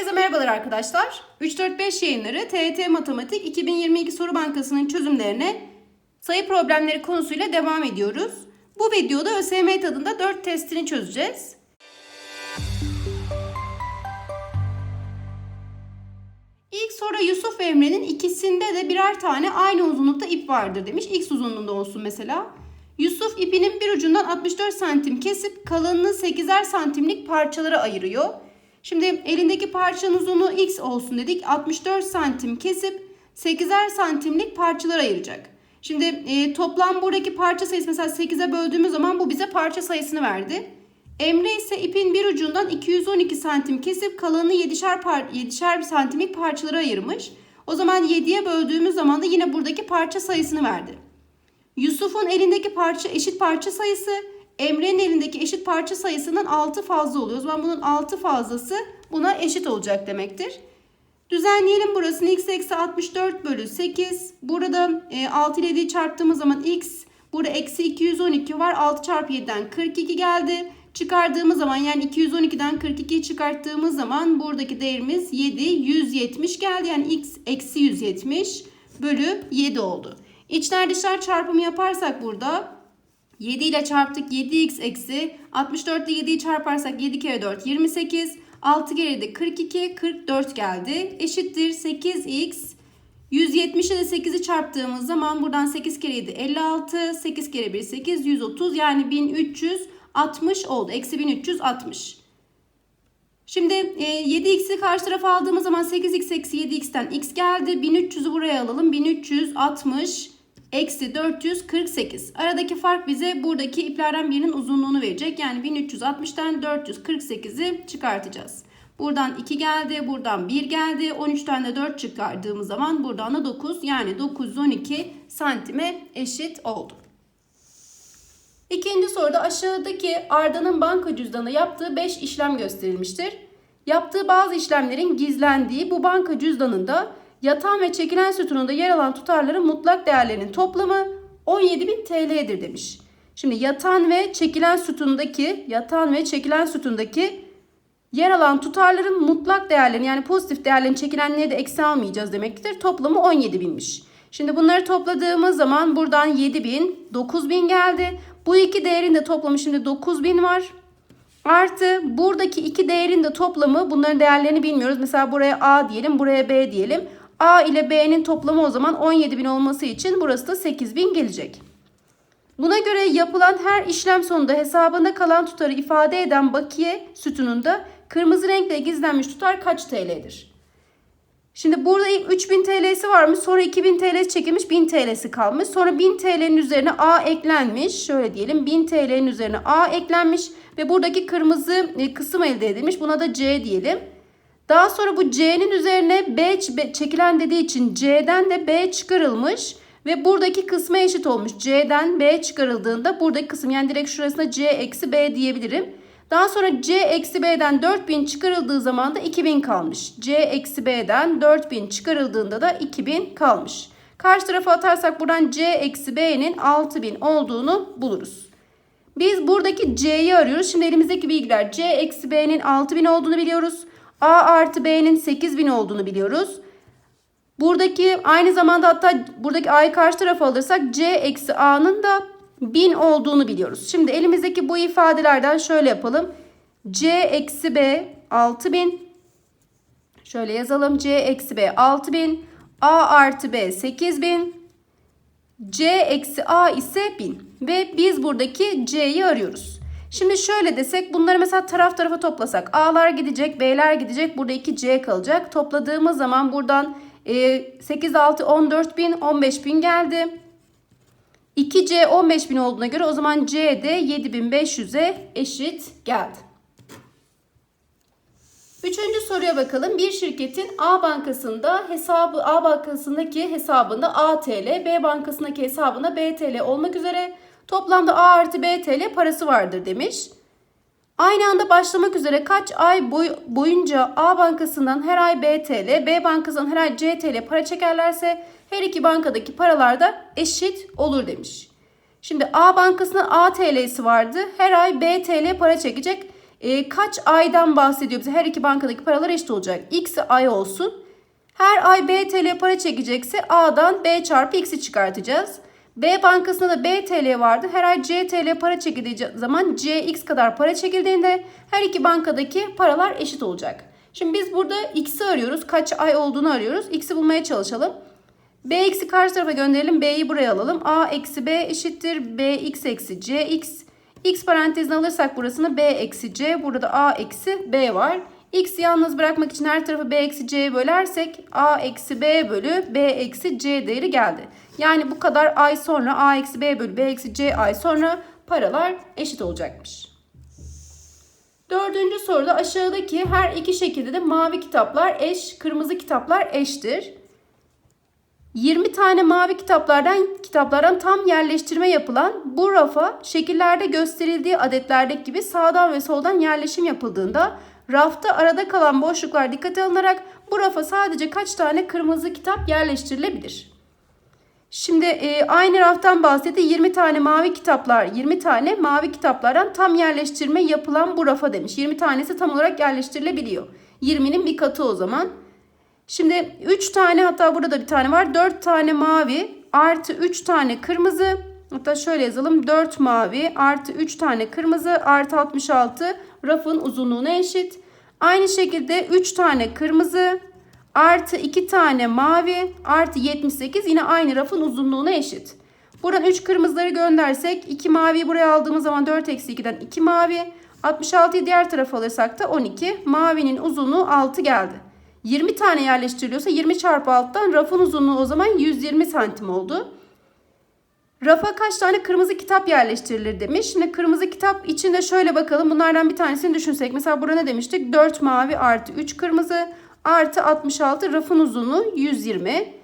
Herkese merhabalar arkadaşlar. 3-4-5 yayınları TET Matematik 2022 Soru Bankası'nın çözümlerine sayı problemleri konusuyla devam ediyoruz. Bu videoda ÖSYM tadında 4 testini çözeceğiz. İlk soru Yusuf ve Emre'nin ikisinde de birer tane aynı uzunlukta ip vardır demiş. X uzunluğunda olsun mesela. Yusuf ipinin bir ucundan 64 santim kesip kalınlığı 8'er santimlik parçalara ayırıyor. Şimdi elindeki parçanın uzunluğu x olsun dedik. 64 santim kesip 8'er santimlik parçalara ayıracak. Şimdi e, toplam buradaki parça sayısı mesela 8'e böldüğümüz zaman bu bize parça sayısını verdi. Emre ise ipin bir ucundan 212 santim kesip kalanını 7'şer, par 7'şer santimlik parçalara ayırmış. O zaman 7'ye böldüğümüz zaman da yine buradaki parça sayısını verdi. Yusuf'un elindeki parça eşit parça sayısı Emre'nin elindeki eşit parça sayısının 6 fazla oluyor. O zaman bunun 6 fazlası buna eşit olacak demektir. Düzenleyelim burasını x eksi 64 bölü 8. Burada e, 6 ile 7'yi çarptığımız zaman x. Burada eksi 212 var. 6 çarpı 7'den 42 geldi. Çıkardığımız zaman yani 212'den 42'yi çıkarttığımız zaman buradaki değerimiz 7. 170 geldi. Yani x eksi 170 bölü 7 oldu. İçler dışlar çarpımı yaparsak burada 7 ile çarptık 7x eksi 64 ile 7'yi çarparsak 7 kere 4 28 6 kere de 42 44 geldi. Eşittir 8x 170 ile 8'i çarptığımız zaman buradan 8 kere 7 56 8 kere 1 8 130 yani 1360 oldu. Eksi 1360. Şimdi e, 7x'i karşı tarafa aldığımız zaman 8x eksi 7x'ten x geldi. 1300'ü buraya alalım. 1360 eksi 448. Aradaki fark bize buradaki iplerden birinin uzunluğunu verecek. Yani 1360'tan 448'i çıkartacağız. Buradan 2 geldi, buradan 1 geldi. 13'ten de 4 çıkardığımız zaman buradan da 9 yani 912 santime eşit oldu. İkinci soruda aşağıdaki Arda'nın banka cüzdanı yaptığı 5 işlem gösterilmiştir. Yaptığı bazı işlemlerin gizlendiği bu banka cüzdanında yatan ve çekilen sütununda yer alan tutarların mutlak değerlerinin toplamı 17.000 TL'dir demiş. Şimdi yatan ve çekilen sütundaki yatan ve çekilen sütundaki yer alan tutarların mutlak değerlerini yani pozitif değerlerini çekilenleri de eksi almayacağız demektir. Toplamı 17.000'miş. Şimdi bunları topladığımız zaman buradan 7.000, 9.000 geldi. Bu iki değerin de toplamı şimdi 9000 var. Artı buradaki iki değerin de toplamı bunların değerlerini bilmiyoruz. Mesela buraya A diyelim buraya B diyelim. A ile B'nin toplamı o zaman 17.000 olması için burası da 8.000 gelecek. Buna göre yapılan her işlem sonunda hesabında kalan tutarı ifade eden bakiye sütununda kırmızı renkle gizlenmiş tutar kaç TL'dir? Şimdi burada ilk 3000 TL'si varmış. Sonra 2000 TL'si çekilmiş. 1000 TL'si kalmış. Sonra 1000 TL'nin üzerine A eklenmiş. Şöyle diyelim 1000 TL'nin üzerine A eklenmiş. Ve buradaki kırmızı e, kısım elde edilmiş. Buna da C diyelim. Daha sonra bu C'nin üzerine B çekilen dediği için C'den de B çıkarılmış. Ve buradaki kısma eşit olmuş. C'den B çıkarıldığında buradaki kısım yani direkt şurasına C eksi B diyebilirim. Daha sonra C eksi B'den 4000 çıkarıldığı zaman da 2000 kalmış. C eksi B'den 4000 çıkarıldığında da 2000 kalmış. Karşı tarafa atarsak buradan C eksi B'nin 6000 olduğunu buluruz. Biz buradaki C'yi arıyoruz. Şimdi elimizdeki bilgiler C eksi B'nin 6000 olduğunu biliyoruz. A artı B'nin 8000 olduğunu biliyoruz. Buradaki aynı zamanda hatta buradaki A'yı karşı tarafa alırsak C eksi A'nın da 1000 olduğunu biliyoruz. Şimdi elimizdeki bu ifadelerden şöyle yapalım. C eksi B 6000. Şöyle yazalım. C eksi B 6000. A artı B 8000. C eksi A ise 1000. Ve biz buradaki C'yi arıyoruz. Şimdi şöyle desek bunları mesela taraf tarafa toplasak. A'lar gidecek, B'ler gidecek. Burada 2 C kalacak. Topladığımız zaman buradan 8, 6, 14 bin, 15 bin geldi. 2C 15.000 olduğuna göre o zaman C de 7500'e eşit geldi. Üçüncü soruya bakalım. Bir şirketin A bankasında hesabı A bankasındaki hesabında A TL, B bankasındaki hesabında B TL olmak üzere toplamda A artı B TL parası vardır demiş. Aynı anda başlamak üzere kaç ay boy, boyunca A bankasından her ay B TL, B bankasından her ay C TL para çekerlerse her iki bankadaki paralar da eşit olur demiş. Şimdi A bankasının A TL'si vardı. Her ay B TL para çekecek. e, kaç aydan bahsediyor bize? Her iki bankadaki paralar eşit olacak. X ay olsun. Her ay B TL para çekecekse A'dan B çarpı X'i çıkartacağız. B bankasında da B TL vardı. Her ay C TL para çekildiği zaman C X kadar para çekildiğinde her iki bankadaki paralar eşit olacak. Şimdi biz burada X'i arıyoruz. Kaç ay olduğunu arıyoruz. X'i bulmaya çalışalım. Bx'i karşı tarafa gönderelim. B'yi buraya alalım. A eksi B eşittir. Bx eksi Cx. X parantezine alırsak burasını B eksi C. Burada da A eksi B var. X'i yalnız bırakmak için her tarafı B eksi C'ye bölersek A eksi B bölü B eksi C değeri geldi. Yani bu kadar ay sonra A eksi B bölü B eksi C ay sonra paralar eşit olacakmış. Dördüncü soruda aşağıdaki her iki şekilde de mavi kitaplar eş, kırmızı kitaplar eştir. 20 tane mavi kitaplardan kitaplardan tam yerleştirme yapılan bu rafa şekillerde gösterildiği adetlerdeki gibi sağdan ve soldan yerleşim yapıldığında rafta arada kalan boşluklar dikkate alınarak bu rafa sadece kaç tane kırmızı kitap yerleştirilebilir? Şimdi e, aynı raftan bahsetti. 20 tane mavi kitaplar, 20 tane mavi kitaplardan tam yerleştirme yapılan bu rafa demiş. 20 tanesi tam olarak yerleştirilebiliyor. 20'nin bir katı o zaman. Şimdi 3 tane hatta burada da bir tane var. 4 tane mavi artı 3 tane kırmızı. Hatta şöyle yazalım. 4 mavi artı 3 tane kırmızı artı 66 rafın uzunluğuna eşit. Aynı şekilde 3 tane kırmızı artı 2 tane mavi artı 78 yine aynı rafın uzunluğuna eşit. Buradan 3 kırmızıları göndersek 2 maviyi buraya aldığımız zaman 4 eksi 2'den 2 mavi. 66'yı diğer tarafa alırsak da 12. Mavinin uzunluğu 6 geldi. 20 tane yerleştiriliyorsa 20 çarpı alttan rafın uzunluğu o zaman 120 santim oldu. Rafa kaç tane kırmızı kitap yerleştirilir demiş. Şimdi kırmızı kitap içinde şöyle bakalım. Bunlardan bir tanesini düşünsek. Mesela burada ne demiştik? 4 mavi artı 3 kırmızı artı 66 rafın uzunluğu 120.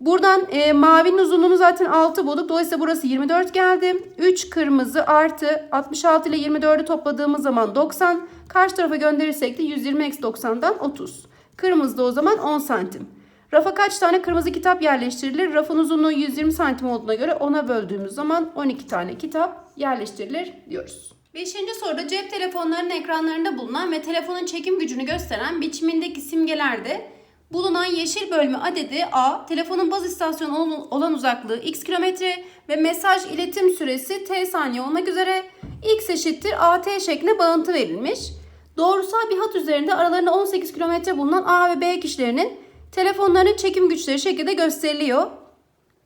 Buradan e, mavinin uzunluğunu zaten 6 bulduk. Dolayısıyla burası 24 geldi. 3 kırmızı artı 66 ile 24'ü topladığımız zaman 90. Karşı tarafa gönderirsek de 120 eksi 90'dan 30. Kırmızı da o zaman 10 santim. Rafa kaç tane kırmızı kitap yerleştirilir? Rafın uzunluğu 120 santim olduğuna göre 10'a böldüğümüz zaman 12 tane kitap yerleştirilir diyoruz. Beşinci soruda cep telefonlarının ekranlarında bulunan ve telefonun çekim gücünü gösteren biçimindeki simgelerde bulunan yeşil bölme adedi A, telefonun baz istasyonu olan uzaklığı x kilometre ve mesaj iletim süresi t saniye olmak üzere x eşittir at şeklinde bağıntı verilmiş. Doğrusal bir hat üzerinde aralarında 18 kilometre bulunan A ve B kişilerinin telefonlarının çekim güçleri şekilde gösteriliyor.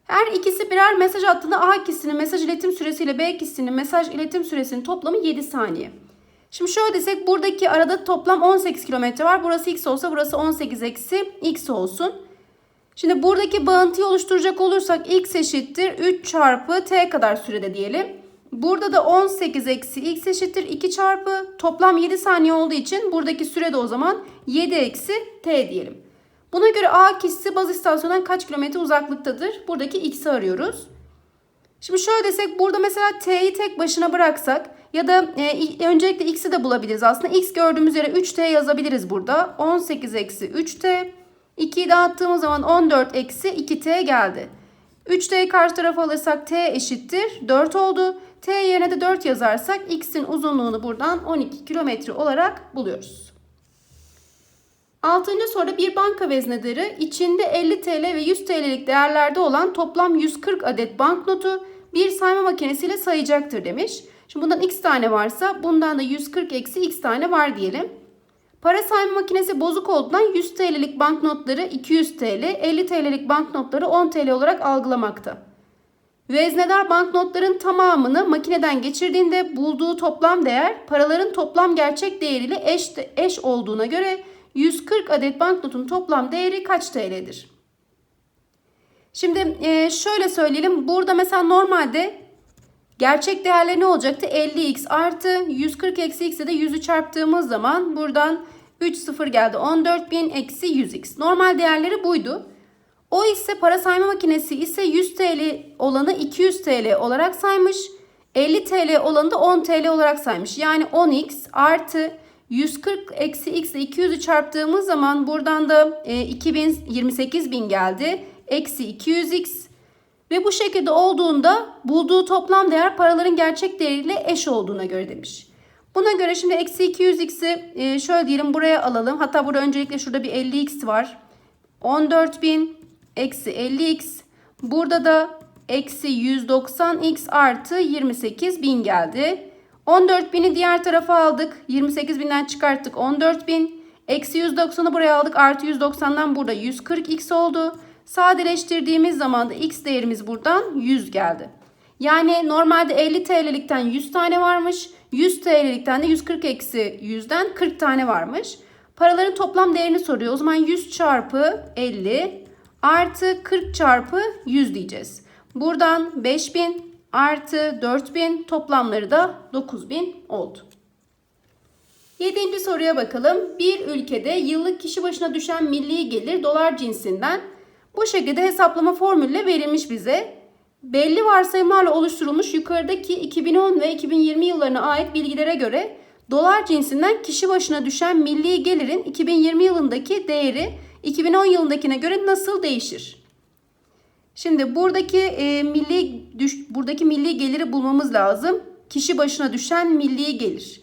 Her ikisi birer mesaj attığında A kişisinin mesaj iletim süresiyle B kişisinin mesaj iletim süresinin toplamı 7 saniye. Şimdi şöyle desek buradaki arada toplam 18 kilometre var. Burası x olsa burası 18 eksi x olsun. Şimdi buradaki bağıntıyı oluşturacak olursak x eşittir 3 çarpı t kadar sürede diyelim. Burada da 18 eksi x eşittir 2 çarpı toplam 7 saniye olduğu için buradaki süre de o zaman 7 eksi t diyelim. Buna göre A kişisi baz istasyonundan kaç kilometre uzaklıktadır? Buradaki x'i arıyoruz. Şimdi şöyle desek burada mesela t'yi tek başına bıraksak ya da e, öncelikle x'i de bulabiliriz aslında. x gördüğümüz yere 3t yazabiliriz burada. 18 eksi 3t. 2'yi dağıttığımız zaman 14 eksi 2t geldi. 3t'yi karşı tarafa alırsak t eşittir 4 oldu. t yerine de 4 yazarsak x'in uzunluğunu buradan 12 kilometre olarak buluyoruz. Altıncı soruda bir banka veznedarı içinde 50 TL ve 100 TL'lik değerlerde olan toplam 140 adet banknotu bir sayma makinesiyle sayacaktır demiş. Şimdi bundan x tane varsa bundan da 140 eksi x tane var diyelim. Para sayma makinesi bozuk olduğundan 100 TL'lik banknotları 200 TL, 50 TL'lik banknotları 10 TL olarak algılamakta. Veznedar banknotların tamamını makineden geçirdiğinde bulduğu toplam değer paraların toplam gerçek değeriyle eş, eş olduğuna göre 140 adet banknotun toplam değeri kaç TL'dir? Şimdi e, şöyle söyleyelim. Burada mesela normalde gerçek değerleri ne olacaktı? 50x artı 140 eksi x'e de 100'ü çarptığımız zaman buradan 3 sıfır geldi. 14.000 eksi 100x. Normal değerleri buydu. O ise para sayma makinesi ise 100 TL olanı 200 TL olarak saymış. 50 TL olanı da 10 TL olarak saymış. Yani 10x artı 140 eksi x ile 200'ü çarptığımız zaman buradan da e, 2000, 28 bin geldi. Eksi 200x ve bu şekilde olduğunda bulduğu toplam değer paraların gerçek değeriyle eş olduğuna göre demiş. Buna göre şimdi eksi 200x'i e, şöyle diyelim buraya alalım. Hatta burada öncelikle şurada bir 50x var. 14.000 eksi 50x. Burada da eksi 190x artı 28.000 geldi. 14.000'i diğer tarafa aldık. 28.000'den çıkarttık 14.000. Eksi 190'ı buraya aldık. Artı 190'dan burada 140x oldu. Sadeleştirdiğimiz zaman da x değerimiz buradan 100 geldi. Yani normalde 50 TL'likten 100 tane varmış. 100 TL'likten de 140 eksi 100'den 40 tane varmış. Paraların toplam değerini soruyor. O zaman 100 çarpı 50 artı 40 çarpı 100 diyeceğiz. Buradan 5000 artı 4000 toplamları da 9000 oldu. Yedinci soruya bakalım. Bir ülkede yıllık kişi başına düşen milli gelir dolar cinsinden bu şekilde hesaplama formülle verilmiş bize. Belli varsayımlarla oluşturulmuş yukarıdaki 2010 ve 2020 yıllarına ait bilgilere göre dolar cinsinden kişi başına düşen milli gelirin 2020 yılındaki değeri 2010 yılındakine göre nasıl değişir? Şimdi buradaki e, milli düş, buradaki milli geliri bulmamız lazım. Kişi başına düşen milli gelir.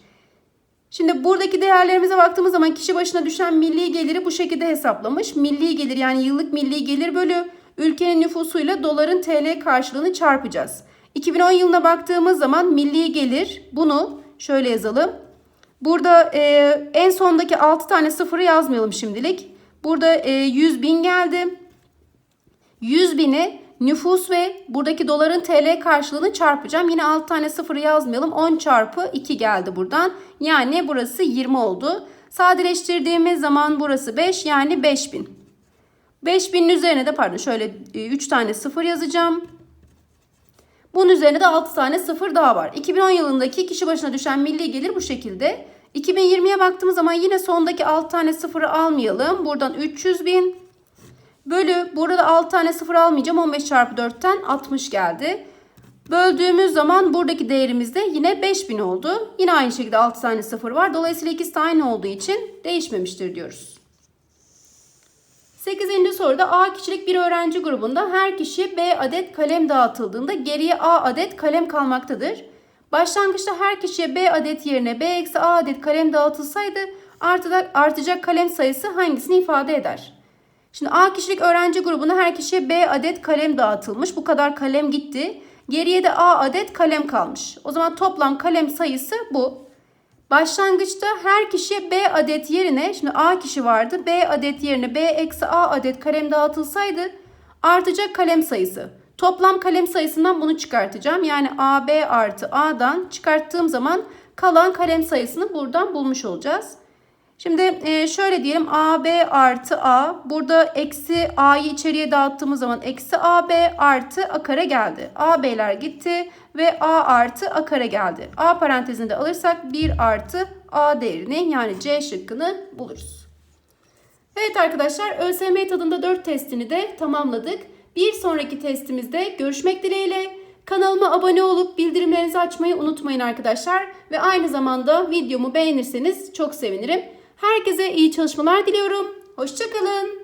Şimdi buradaki değerlerimize baktığımız zaman kişi başına düşen milli geliri bu şekilde hesaplamış. Milli gelir yani yıllık milli gelir bölü ülkenin nüfusuyla doların TL karşılığını çarpacağız. 2010 yılına baktığımız zaman milli gelir bunu şöyle yazalım. Burada e, en sondaki 6 tane sıfırı yazmayalım şimdilik. Burada e, 100 bin geldi. 100 bini nüfus ve buradaki doların TL karşılığını çarpacağım. Yine 6 tane sıfırı yazmayalım. 10 çarpı 2 geldi buradan. Yani burası 20 oldu. Sadeleştirdiğimiz zaman burası 5 yani 5000. 5000'in üzerine de pardon şöyle 3 tane sıfır yazacağım. Bunun üzerine de 6 tane sıfır daha var. 2010 yılındaki kişi başına düşen milli gelir bu şekilde. 2020'ye baktığımız zaman yine sondaki 6 tane sıfırı almayalım. Buradan 300 bin bölü burada 6 tane sıfır almayacağım. 15 çarpı 4'ten 60 geldi. Böldüğümüz zaman buradaki değerimiz de yine 5000 oldu. Yine aynı şekilde 6 tane sıfır var. Dolayısıyla ikisi aynı olduğu için değişmemiştir diyoruz. 8. soruda A kişilik bir öğrenci grubunda her kişiye B adet kalem dağıtıldığında geriye A adet kalem kalmaktadır. Başlangıçta her kişiye B adet yerine B eksi A adet kalem dağıtılsaydı artacak kalem sayısı hangisini ifade eder? Şimdi A kişilik öğrenci grubuna her kişiye B adet kalem dağıtılmış. Bu kadar kalem gitti. Geriye de A adet kalem kalmış. O zaman toplam kalem sayısı bu. Başlangıçta her kişiye B adet yerine şimdi A kişi vardı. B adet yerine B eksi A adet kalem dağıtılsaydı artacak kalem sayısı. Toplam kalem sayısından bunu çıkartacağım. Yani AB artı A'dan çıkarttığım zaman kalan kalem sayısını buradan bulmuş olacağız. Şimdi e, şöyle diyelim AB artı A. Burada eksi A'yı içeriye dağıttığımız zaman eksi AB artı A kare geldi. AB'ler gitti ve A artı A kare geldi. A parantezinde alırsak 1 artı A değerini yani C şıkkını buluruz. Evet arkadaşlar ÖSYM tadında 4 testini de tamamladık. Bir sonraki testimizde görüşmek dileğiyle. Kanalıma abone olup bildirimlerinizi açmayı unutmayın arkadaşlar. Ve aynı zamanda videomu beğenirseniz çok sevinirim. Herkese iyi çalışmalar diliyorum. Hoşçakalın.